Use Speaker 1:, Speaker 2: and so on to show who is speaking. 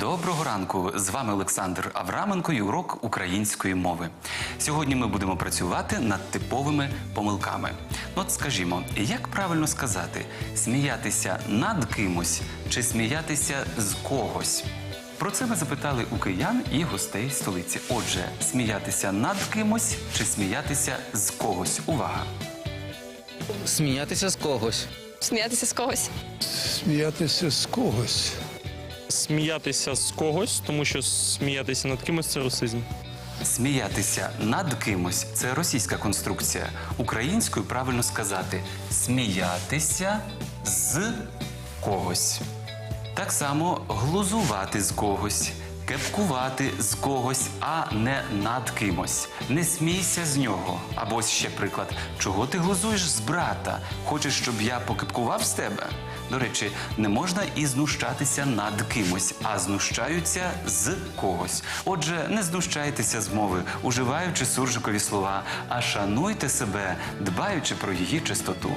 Speaker 1: Доброго ранку! З вами Олександр Авраменко і урок української мови. Сьогодні ми будемо працювати над типовими помилками. Ну, От скажімо, як правильно сказати, сміятися над кимось чи сміятися з когось? Про це ми запитали у киян і гостей столиці. Отже, сміятися над кимось чи сміятися з когось? Увага!
Speaker 2: Сміятися з когось.
Speaker 3: сміятися з когось.
Speaker 4: сміятися з когось.
Speaker 5: Сміятися з когось, тому що сміятися над кимось це русизм.
Speaker 1: Сміятися над кимось це російська конструкція. Українською правильно сказати сміятися з когось. Так само глузувати з когось, кепкувати з когось, а не над кимось. Не смійся з нього. Або ось ще приклад: чого ти глузуєш з брата? Хочеш, щоб я покепкував з тебе? До речі, не можна і знущатися над кимось, а знущаються з когось. Отже, не знущайтеся з мови, уживаючи суржикові слова, а шануйте себе, дбаючи про її чистоту.